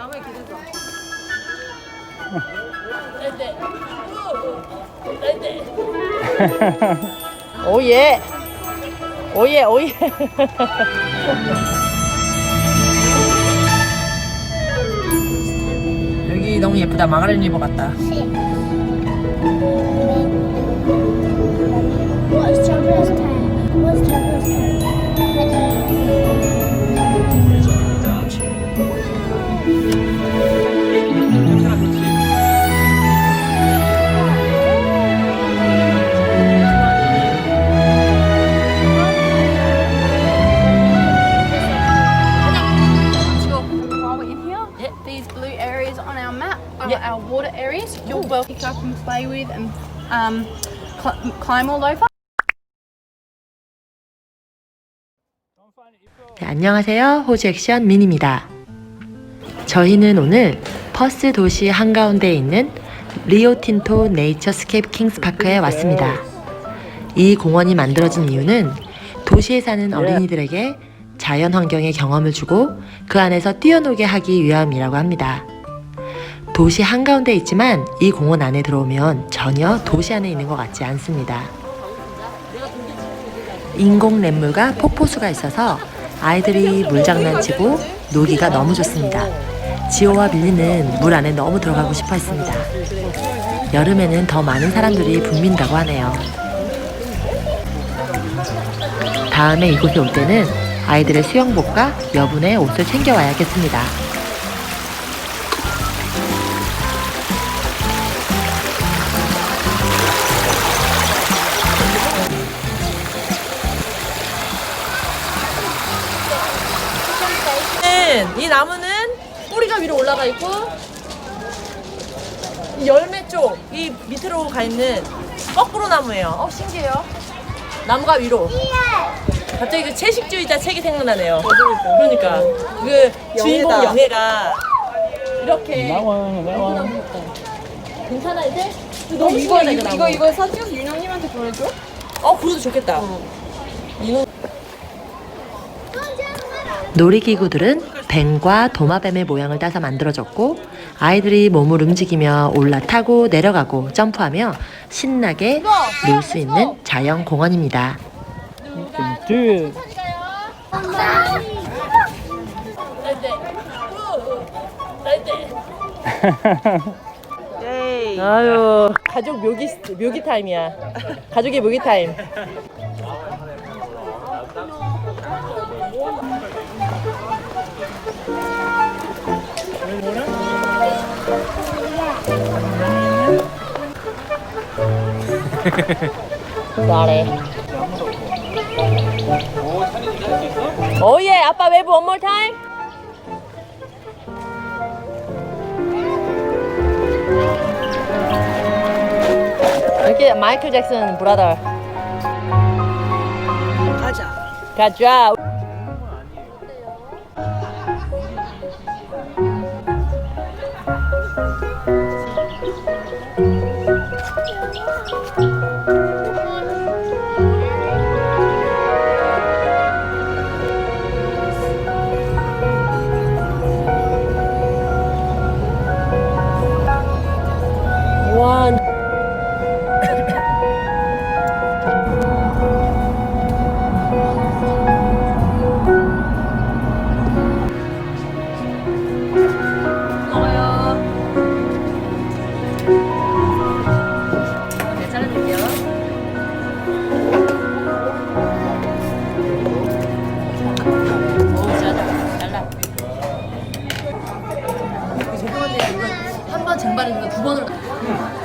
나무에 기대서. 오예. 오예, 오예. 여기 너무 예쁘다. 마가렛 리버 같다. Yeah. our water areas. You're welcome to pick up and play with and um, cl- climb all over. 네, 안녕하세요. 호주 액션 민입니다. 저희는 오늘 퍼스 도시 한가운데에 있는 리오틴토 네이처 스케이프 킹스 파크에 왔습니다. 이 공원이 만들어진 이유는 도시에 사는 어린이들에게 자연 환경의 경험을 주고 그 안에서 뛰어놀게 하기 위함이라고 합니다. 도시 한가운데 있지만 이 공원 안에 들어오면 전혀 도시 안에 있는 것 같지 않습니다. 인공 냇물과 폭포수가 있어서 아이들이 물장난치고 놀기가 너무 좋습니다. 지호와 빌리는 물 안에 너무 들어가고 싶어 했습니다. 여름에는 더 많은 사람들이 붐빈다고 하네요. 다음에 이곳에 올 때는 아이들의 수영복과 여분의 옷을 챙겨와야겠습니다. 이 나무는 뿌리가 위로 올라가 있고 이 열매 쪽 이 밑으로 가 있는 거꾸로 나무예요. 어 신기해요. 나무가 위로. 갑자기 그 채식주의자 책이 생각나네요. 그러니까 그 주인공 영애가 이렇게 괜찮아 이제? 너무 신기하다 이거 나무. 이거 사진 윤영님한테 보내줘? 어 그래도 좋겠다. 놀이기구들은 뱀과 도마뱀의 모양을 따서 만들어졌고 아이들이 몸을 움직이며 올라타고 내려가고 점프하며 신나게 놀 수 있는 자연 공원입니다. 아유 가족 묘기 묘기 타임이야. 가족의 묘기 타임. 말해. 오예 아빠 웨브 one more time. 이렇게 마이클 잭슨 브라더. 가자. 가자. 한번 쟁반에서 두 번으